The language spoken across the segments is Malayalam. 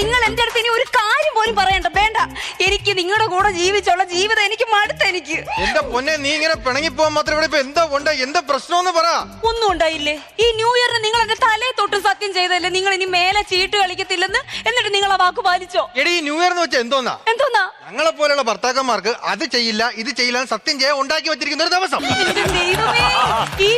നിങ്ങൾ എന്റെ അടുത്ത് ഇനി ഒരു കാര്യം പോലും പറയണ്ട വേണ്ട. എനിക്ക് നിങ്ങളുടെ കൂടെ ജീവിച്ചുള്ള ജീവിതം എനിക്ക് മടുത്ത എനിക്ക്. എന്റെ പൊന്നെ നീ ഇങ്ങനെ പിണങ്ങി പോകാൻ മാത്രം ഇവിടെ ഇപ്പൊ എന്താ ഉണ്ട്? എന്താ പ്രശ്നം പറ. ഒന്നും ഉണ്ടായില്ലേ? ഈ ന്യൂ ഇയറിന് നിങ്ങൾ എന്റെ തലേ തൊട്ട് സത്യം ചെയ്തല്ലേ നിങ്ങൾ ഇനി മേലെ ചീട്ട് കളിക്കത്തില്ലെന്ന് എന്നിട്ട് നിങ്ങൾ ആ വാക്ക് പാലിച്ചോ? എടി ഈ ന്യൂ ഇയർ എന്ന് വെച്ചാൽ എന്തോന്നാ? എന്തോന്നാ? ഞങ്ങളെ പോലെയുള്ള ഭർത്താക്കന്മാർക്ക് അത് ചെയ്യില്ല ഇത് ചെയ്യില്ല സത്യം ചെയ്യാൻ ഉണ്ടാക്കി വെച്ചിരിക്കുന്ന ഒരു ദിവസം. ഈ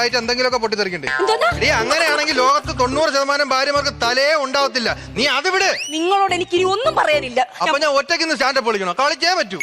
ആയിട്ട് എന്തെങ്കിലുമൊക്കെ പൊട്ടിത്തെറിക്കണ്ടേ? എന്തോന്നാ? എടി അങ്ങനെയാണെങ്കിൽ ലോകത്ത് തൊണ്ണൂറ് ശതമാനം ഭാര്യമാർക്ക് തലേ ഉണ്ടാവത്തില്ല. നീ അത് വിട്. നിങ്ങളോട് എനിക്ക് ഇനി ഒന്നും പറയാനില്ല. അപ്പൊ ഞാൻ ഒറ്റയ്ക്ക് സ്റ്റാൻഡപ്പ് വിളിക്കണോ കളിച്ചേ പറ്റൂ.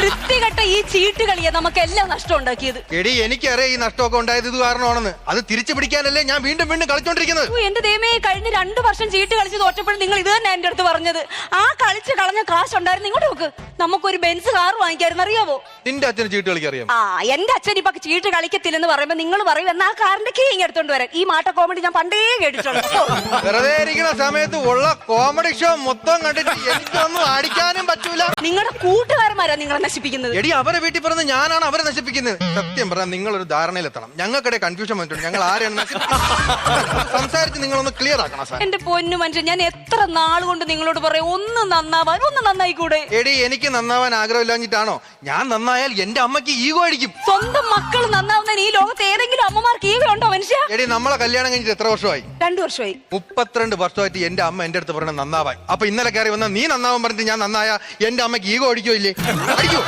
വൃത്തികെട്ട ഈ ചീട്ട് കളിയെ നമുക്ക് എല്ലാം നഷ്ടം ഉണ്ടാക്കിയത്. എടി എനിക്കറിയാം ഈ നഷ്ടമൊക്കെ ഉണ്ടായത് ഇത് കാരണമാണെന്ന്. അത് തിരിച്ചു പിടിക്കാനല്ലേ ഞാൻ വീണ്ടും വീണ്ടും കളിച്ചോണ്ടിരിക്കുന്നത്. എന്റെ ദൈവമേ കഴിഞ്ഞ രണ്ടു വർഷം ചീട്ട് കളിച്ച് തോറ്റപ്പോഴും നിങ്ങൾ ഇത് തന്നെ എന്റെ അടുത്ത് പറഞ്ഞത്. ആ കളിച്ച് കളഞ്ഞ കാശ് ഉണ്ടായിരുന്നു ഇങ്ങോട്ട് നോക്ക്. നമുക്കൊരു ബെൻസ് കാർ വാങ്ങിക്കായിരുന്നു. അറിയാവോ? നിന്റെ അച്ഛന് ചീട്ട് കളിക്കറിയാം ആ എന്റെ അച്ഛൻ ഇപ്പൊ ചീട്ട് കളിക്കത്തില്ലെന്ന് പറയുമ്പോ നിങ്ങൾ പറയും എന്നാ ആ കാറിന്റെ കീ ഇങ്ങ് എടുത്തോണ്ട് വരാൻ. ഈ മാട്ട കോമഡി ഞാൻ പണ്ടേ കേട്ടിട്ടുണ്ട്. ഓ, വെറുതെ ഇരിക്കുന്ന സമയത്ത് ഉള്ള കോമഡി ഷോ മൊത്തം കണ്ടിട്ട് എനിക്കൊന്നും അടിക്കാനും പറ്റൂല. നിങ്ങളുടെ കൂട്ടുകാരന്മാരാ നിങ്ങളെ നശിപ്പിക്കുന്നത്. എടി അവരെ വീട്ടിൽ പറഞ്ഞ് ഞാനാണ് അവരെ നശിപ്പിക്കുന്നത്. സത്യം പറഞ്ഞാൽ നിങ്ങൾ ഒരു ധാരണയിലെത്തണം. ഞങ്ങൾക്കിടെ കൺഫ്യൂഷൻ വന്നിട്ടുണ്ട്. ഞങ്ങൾ ആരെയാണ് നശിപ്പിക്കുന്നത്? സംസാരിച്ച് നിങ്ങളൊന്ന് ക്ലിയർ ആക്കണം സാർ. എന്റെ പൊന്നു മനുഷ്യൻ ഞാൻ എത്ര നാൾ കൊണ്ട് നിങ്ങളോട് പറയും ഒന്ന് നന്നാവാൻ ഒന്ന് നന്നായി കൂടെ എടി എനിക്ക് നന്നാവാൻ ആഗ്രഹമില്ലാഞ്ഞിട്ടാണോ? ഞാൻ നന്നായാൽ എന്റെ അമ്മയ്ക്ക് ഈഗോ അടിക്കും. സ്വന്തം മക്കൾ നന്നാവുന്നതിന് ഈ ലോകത്ത് ഏതെങ്കിലും അമ്മമാർക്ക് ഈവ ഉണ്ടോ മനുഷ്യ? എടി നമ്മളെ കല്യാണം കഴിഞ്ഞിട്ട് എത്ര വർഷമായി? രണ്ടു വർഷമായി. മുപ്പത്തിരണ്ട് വർഷമായിട്ട് എന്റെ അമ്മ എന്റെ അടുത്ത് പറഞ്ഞ നന്നാവാൻ. അപ്പൊ ഇന്നലെ കയറി വന്ന നീ നന്നാവാൻ പറഞ്ഞിട്ട് ഞാൻ നന്നായ എന്റെ അമ്മയ്ക്ക് ഈഗോ അടിക്കോ ഇല്ലേ? അടിക്കോ.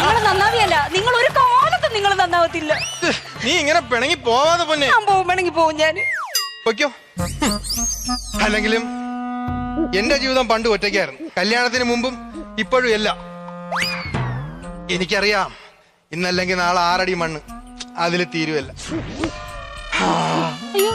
നിങ്ങൾ നന്നാവിയല്ല. നിങ്ങൾ ഒരു കാലത്തും നിങ്ങൾ നന്നാവത്തില്ല. നീ ഇങ്ങനെ പിണങ്ങി പോവാതെ പൊന്നെ. ഞാൻ പോകും വേണമെങ്കിൽ പോകും ഞാൻ. പൊയ്ക്കോ. അല്ലെങ്കിലും എന്റെ ജീവിതം പണ്ട് ഒറ്റയ്ക്കായിരുന്നു. കല്യാണത്തിന് മുമ്പും ഇപ്പോഴും എല്ലാം. എനിക്കറിയാം. ഇന്നല്ലെങ്കിൽ നാളെ ആറടി മണ്ണ്. അതിൽ തീരുവല്ല. അയ്യോ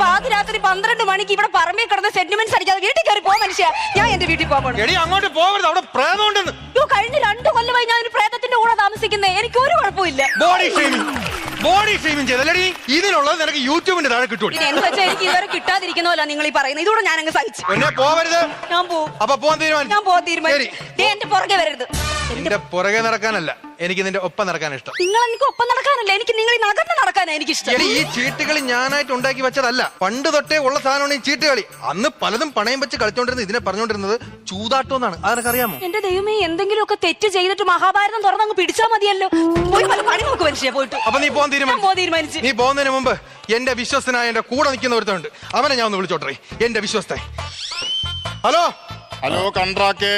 പാതിരാത്രി പന്ത്രണ്ട് മണിക്ക് ഇവിടെ പറമ്പിൽ കിടന്ന് സെന്റിമെന്റ്സ് അടിക്കാതെ വീട്ടിൽ കയറി പോ മനുഷ്യ. ഞാൻ എന്റെ വീട്ടിൽ പോകണം എടി അങ്ങോട്ട് പോകരുത്. അവിടെ പ്രേതമുണ്ടെന്ന്. അയ്യോ കഴിഞ്ഞ രണ്ടു കൊല്ലമായി ഞാൻ ഒരു പ്രേതത്തിന്റെ കൂടെ താമസിക്കുന്നേ. എനിക്ക് ഒരു കുഴപ്പമില്ല ബോഡി ഷെയ്മിങ് ബോഡി ഷെയ്മിങ് ചെയ്തല്ലടി. ഇതിനുള്ളത് നിനക്ക് യൂട്യൂബിന്റെ താഴെ കിട്ടും പിന്നെ എന്ന് വെച്ചാൽ എനിക്ക് ഇതുവരെ കിട്ടാതിരിക്കുന്നതല്ല നിങ്ങൾ ഈ പറയുന്നത്. ഇതോടെ ഞാൻ അങ്ങ് സഹിച്ചു. എന്നെ പോവരുത്. ഞാൻ പോവും. അപ്പൊ പോവാൻ ഞാൻ തീരുമാനിച്ചു പോകാൻ തീരുമാനിച്ചു. ശരി. ദേ, എന്റെ പുറകെ വരരുത്. എന്റെ പുറകെ നടക്കാനല്ല. എനിക്ക് നിന്റെ ഒപ്പം നടക്കാൻ ഇഷ്ടം. നിങ്ങൾ എനിക്ക് ഒപ്പം നടക്കാനല്ല എനിക്ക് നിങ്ങൾ നടന്ന് നഗർന്ന് നടക്കാനാ എനിക്ക് ഇഷ്ടം എടി ഈ ചീട്ടുകളി ഞാനായിട്ട് ഉണ്ടാക്കി വെച്ചതല്ല. പണ്ട് തൊട്ടേ ഉള്ള സാധനമാണ് ഈ ചീട്ടുകളി. അന്ന് പലതും പണയം വെച്ച് കളിച്ചോണ്ടിരുന്നത് ഇതിനെ പറഞ്ഞോണ്ടിരുന്നത് ചൂതാട്ടം എന്നാണ്. അതൊക്കെ അറിയാമോ? എന്റെ ദൈവമേ എന്തെങ്കിലും ഒക്കെ തെറ്റ് ചെയ്തിട്ട് മഹാഭാരതം തുറന്നങ്ങ് പിടിച്ചാ മതിയല്ലോ. പോയി വല്ല പണി നോക്ക് മനുഷ്യ പോയിട്ട്. അപ്പൊ നീ പോകാൻ ഞാൻ പോകാൻ തീരുമാനിച്ചു. തീരുമാനിച്ചു നീ പോകുന്നതിന് മുമ്പ് എന്റെ വിശ്വസ്തനായ എന്റെ കൂടെ നിൽക്കുന്ന ഒരുത്തുണ്ട് അവനെ ഞാൻ ഒന്ന് വിളിച്ചോട്ടെ. എന്റെ വിശ്വസ്തൻ. ഹലോ? ഹലോ കൺട്രാക്കേ.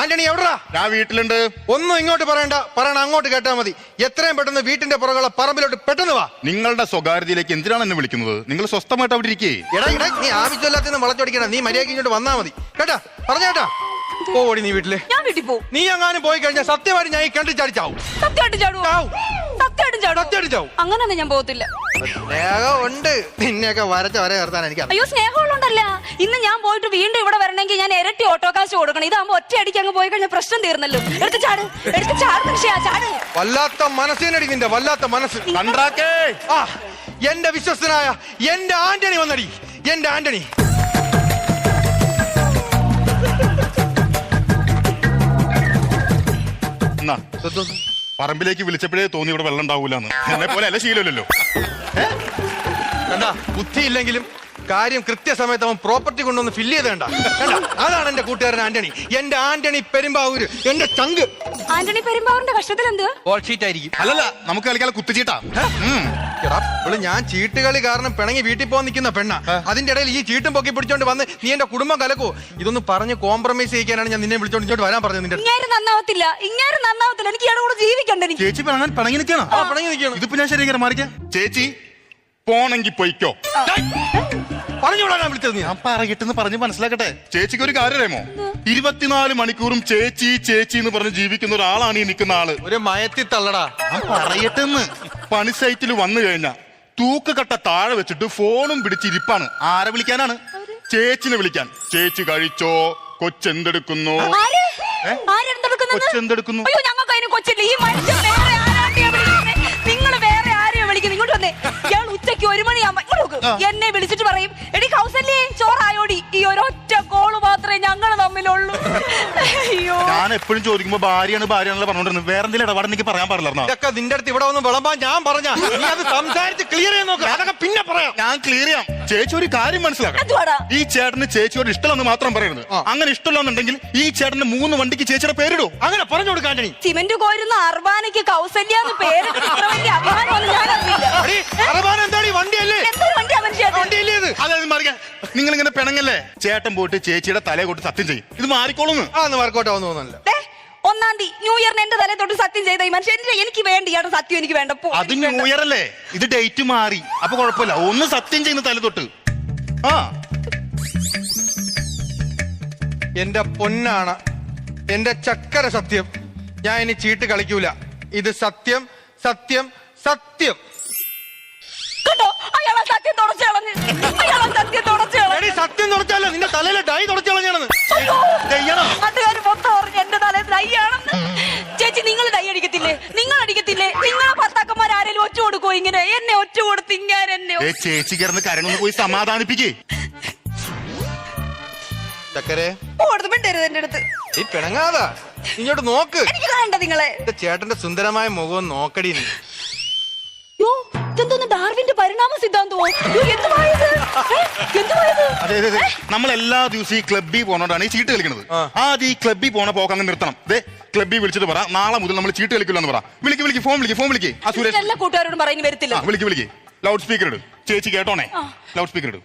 ആന്റണി എവിടാ ഞാൻ വീട്ടിലുണ്ട്. ഒന്നും ഇങ്ങോട്ട് പറയണ്ട. പറയണ അങ്ങോട്ട് കേട്ടാ മതി. എത്രയും പെട്ടെന്ന് വീട്ടിന്റെ പുറകുള്ള പറമ്പിലോട്ട് പെട്ടെന്ന് വാ. നിങ്ങളുടെ സ്വകാര്യതയിലേക്ക് എന്തിനാണ് എന്നെ വിളിക്കുന്നത്? നിങ്ങൾ സ്വസ്ഥമായിട്ട് അവിടെ ഇരിക്കേ. എടാ എടാ നീ ആവശ്യമില്ലാത്ത വളച്ചൊടിക്കണം നീ മര്യാദയ്ക്ക് ഇങ്ങോട്ട് വന്നാ മതി. കേട്ടാ പറഞ്ഞേട്ടാ പോടി നീ വീട്ടിൽ. ഞാൻ വീട്ടിൽ നീ എങ്ങാനും പോയി കഴിഞ്ഞാൽ സത്യമായിട്ട് ഞാൻ ഈ കണ്ടു ചാടിച്ചാവും സത്യമായിട്ടും ചാടുവോ? ചാവും. സത്യമായിട്ടും ചാടുവോ സത്യമായിട്ടും ചാവും. അങ്ങനൊന്നും ഞാൻ പോകത്തില്ല. സ്നേഹം ഉണ്ട് നിന്നെയൊക്കെ വരച്ച വര നിർത്താൻ എനിക്ക് അയ്യോ സ്നേഹമുള്ളണ്ടല്ല ഇന്ന് ഞാൻ പോയിട്ട് വീണ്ടും ഇവിടെ വരണമെങ്കിൽ ഞാൻ ഇരട്ടി ഓട്ടോ കാശ് കൊടുക്കണം. ഇതാകുമ്പോ ഒറ്റയടിക്ക് അങ്ങ് പോയി കഴിഞ്ഞാൽ പ്രശ്നം തീർന്നല്ലോ. എടുത്ത് ചാട് എടുത്ത് ചാട് ചാട്. വല്ലാത്ത മനസ്സിനടി നിന്റെ വല്ലാത്ത മനസ്സ്. കൺട്രാക്കേ ആ എന്റെ വിശ്വസ്തനായ എന്റെ ആന്റണി വന്നടി. എന്റെ ആന്റണി. എന്നാ പറമ്പിലേക്ക് വിളിച്ചപ്പോഴേ തോന്നി ഇവിടെ വെള്ളം ഉണ്ടാവൂലെന്ന്. എന്നെ പോലെ അല്ല ശീലമില്ലല്ലോ. കണ്ടാ ബുദ്ധിയില്ലെങ്കിലും കാര്യം കൃത്യസമയത്ത് അവൻ പ്രോപ്പർട്ടി കൊണ്ടുവന്ന് ഫില്ല് ചെയ്ത് കണ്ട. അതാണ് എന്റെ കൂട്ടുകാരൻ ആന്റണി. എന്റെ ആന്റണി പെരുമ്പാവൂര് എന്റെ ചങ്ക്. ആന്റണി പെരുമ്പാവൂരിന്റെ കഷ്ടത്തിൽ എന്ത് ഓൾഷീറ്റ് ഷീറ്റ് ആയിരിക്കും. അല്ലല്ല നമുക്ക് കളിക്കാൻ കുത്തിച്ചീട്ടാ എടാ ഞാൻ ചീട്ടുകളി കാരണം പിണങ്ങി വീട്ടിൽ പോകാൻ നിൽക്കുന്ന പെണ്ണ. അതിന്റെ ഇടയിൽ ഈ ചീട്ടും പൊക്കി പിടിച്ചോണ്ട് വന്ന് നീ എന്റെ കുടുംബം കലക്കോ. ഇതൊന്ന് പറഞ്ഞ് കോംപ്രമൈസ് ചെയ്യിക്കാനാണ് ഞാൻ നിന്നെ വിളിച്ചോണ്ട് ഇങ്ങോട്ട് വരാൻ പറഞ്ഞത് നിന്റെ. ഇങ്ങേര് നന്നാവത്തില്ല. ഇങ്ങേര് നന്നാവത്തില്ല. എനിക്ക് ഇയാളുടെ കൂടെ ജീവിക്കണ്ട എനിക്ക്. ചേച്ചി പിണങ്ങാൻ പിണങ്ങി നിൽക്കണം ആ പിണങ്ങി നിൽക്കണം ഇതിപ്പോ ഞാൻ ശരിയാക്കി മാറിക്കാം? ചേച്ചി പോണെങ്കി പൊയ്ക്കോ. പറഞ്ഞോളാ ഞാൻ വിളിച്ചത് നീ. ഞാൻ പറയട്ടെന്ന് പറഞ്ഞ് മനസ്സിലാക്കട്ടെ. ചേച്ചിക്ക് ഒരു കാര്യമോ ഇരുപത്തിനാല് മണിക്കൂറും ചേച്ചി ചേച്ചി എന്ന് പറഞ്ഞ് ജീവിക്കുന്ന ഒരാളാണ് ഈ നിൽക്കുന്ന ആൾ. ഒരു മയത്തി തള്ളടാ. ഞാൻ പറയട്ടെന്ന്. പണി സൈറ്റിൽ വന്നു കഴിഞ്ഞാ തൂക്കുകട്ട താഴെ വെച്ചിട്ട് ഫോണും പിടിച്ചിരിപ്പാണ് ആരെ വിളിക്കാനാണ്? ചേച്ചിനെ വിളിക്കാൻ. ചേച്ചി കഴിച്ചോ? കൊച്ചെന്തെടുക്കുന്നു? കൊച്ചെന്തെടുക്കുന്നു? ഒരു മണിയാകുമ്പോ എന്നെ വിളിച്ചിട്ട് പറയും എടി കൗസല്യേ ചോറായോടി. ഈ ഒരൊറ്റ കോൾ മാത്രമേ ഞങ്ങൾ തമ്മിലുള്ളൂ. അയ്യോ. ഞാൻ എപ്പോഴും ചോദിക്കുമ്പോ ഭാര്യയാണ് ഭാര്യയാണല്ലോ പറഞ്ഞോണ്ടിരുന്നത്. വേറെ എന്തെങ്കിലും ഇടപാട് എനിക്ക് പറയാൻ പാടില്ല ഇതൊക്കെ നിന്റെ അടുത്ത് ഇവിടെ വന്ന് വിളമ്പാൻ ഞാൻ പറഞ്ഞ. നീ അത് സംസാരിച്ച് ക്ലിയർ ചെയ്യാൻ നോക്കാം. അതൊക്കെ പിന്നെ പറയാം. ഞാൻ ക്ലിയർ ചെയ്യാം. ചേച്ചി ഒരു കാര്യം മനസ്സിലാക്കണം. ഈ ചേട്ടന് ചേച്ചിയോട് ഇഷ്ടമെന്ന് മാത്രം പറയരുത് അങ്ങനെ ഇഷ്ടമില്ലെന്നുണ്ടെങ്കിൽ ഈ ചേട്ടന് മൂന്ന് വണ്ടിക്ക് ചേച്ചിയുടെ പേരിടൂ. അങ്ങനെ പറഞ്ഞു കൊടുക്കാൻ ആന്റണി. സിമന്റ് കോരുന്ന അർബാനയ്ക്ക് കൗസല്യ എന്ന് വലിയ അഭിമാനമൊന്നും ഞാൻ അറിയില്ല എടീ, അറബാന എന്താണ് ഈ വണ്ടിയല്ലേ എന്തൊരു വണ്ടിയാ മനുഷ്യ വണ്ടിയല്ലേ ഇത്? അതായത് മറിയ നിങ്ങൾ ഇങ്ങനെ പിണങ്ങല്ലേ? ചേട്ടൻ പോയിട്ട് ചേച്ചിയുടെ തലയെ കൊണ്ട് സത്യം ചെയ്യും. ഇത് മാറിക്കോളുന്നു. ആ ഒന്ന് വർക്കൗട്ട് ആവുന്ന ഒന്നാം തീയതി ന്യൂ ഇയറിന് എന്റെ തലേ തൊട്ട് സത്യം ചെയ്ത ഈ മനുഷ്യൻ. എന്റെ- എനിക്ക് വേണ്ട ഇയാളുടെ സത്യം എനിക്ക് വേണ്ട. പോ, അത് എനിക്ക് വേണ്ട. ന്യൂ ഇയർ അല്ലേ? ഇത് ഡേറ്റ് മാറി. അപ്പൊ കുഴപ്പമില്ല. ഒന്ന് സത്യം ചെയ്യുന്ന തല തൊട്ട്. ആ. എന്റെ പൊന്നാണ്. എന്റെ ചക്കര സത്യം. ഞാൻ ഇനി ചീട്ട് കളിക്കൂല. ഇത് സത്യം സത്യം സത്യം. കണ്ടോ? അയാളെ സത്യം തുടച്ചു കളഞ്ഞ്. അയാളെ സത്യം തുടച്ചു എടി സത്യം തുടച്ചല്ല നിന്റെ തലയിലെ ഡൈ തുടച്ചു കളഞ്ഞാണെന്ന്. ചെയ്യണം. ഡൈയാണെന്ന് ചേച്ചി നിങ്ങൾ ഡൈ അടിക്കത്തില്ലേ? നിങ്ങൾ അടിക്കത്തില്ലേ? നിങ്ങളെ ഭർത്താക്കന്മാർ ആരെങ്കിലും ഒച്ച കൊടുക്കോ ഇങ്ങനെ? എന്നെ ഒച്ച കൊടുത്ത് ഇങ്ങനെ എന്നെ ഏ ചേച്ചി കിടന്ന് കരണമെന്ന് പോയി സമാധാനിപ്പിക്കേ. ചക്കരെ. കൊടുത്ത് മിണ്ടരുത് എന്റെ അടുത്ത്. ഈ പിണങ്ങാതാ. ഇങ്ങോട്ട് നോക്ക്. എനിക്ക് നിങ്ങളെ. ചേട്ടന്റെ സുന്ദരമായ മുഖം നോക്കടി നീ. ഇതെന്തോന്ന് ഡാർവിന്റെ പരിണാമ സിദ്ധാന്തമോ? യോ എന്തുവായത് ഏ? എന്തുവായത് അതെ അതെ അതെ. നമ്മൾ എല്ലാ ദിവസവും ഈ ക്ലബ്ബിൽ പോണോണ്ടാണ് ഈ ചീട്ട് കളിക്കുന്നത്. ആദ്യം ഈ ക്ലബ്ബിൽ പോണ പോക്ക് അങ്ങ് നിർത്തണം. ദേ ക്ലബ്ബിൽ വിളിച്ചിട്ട് പറ. നാളെ മുതൽ നമ്മൾ ചീട്ട് കളിക്കില്ലെന്ന് പറ. വിളിക്ക് വിളിക്ക് ഫോൺ വിളിക്ക് ഫോൺ വിളിക്ക്. ആ സുരേഷ്. എല്ലാ കൂട്ടുകാരോടും പറയുന്നു വരത്തില്ല വിളിക്ക് വിളിക്ക്. ലൗഡ് സ്പീക്കർ ഇട്. ചേച്ചി കേട്ടോണേ? ലൗഡ് സ്പീക്കർ ഇട്.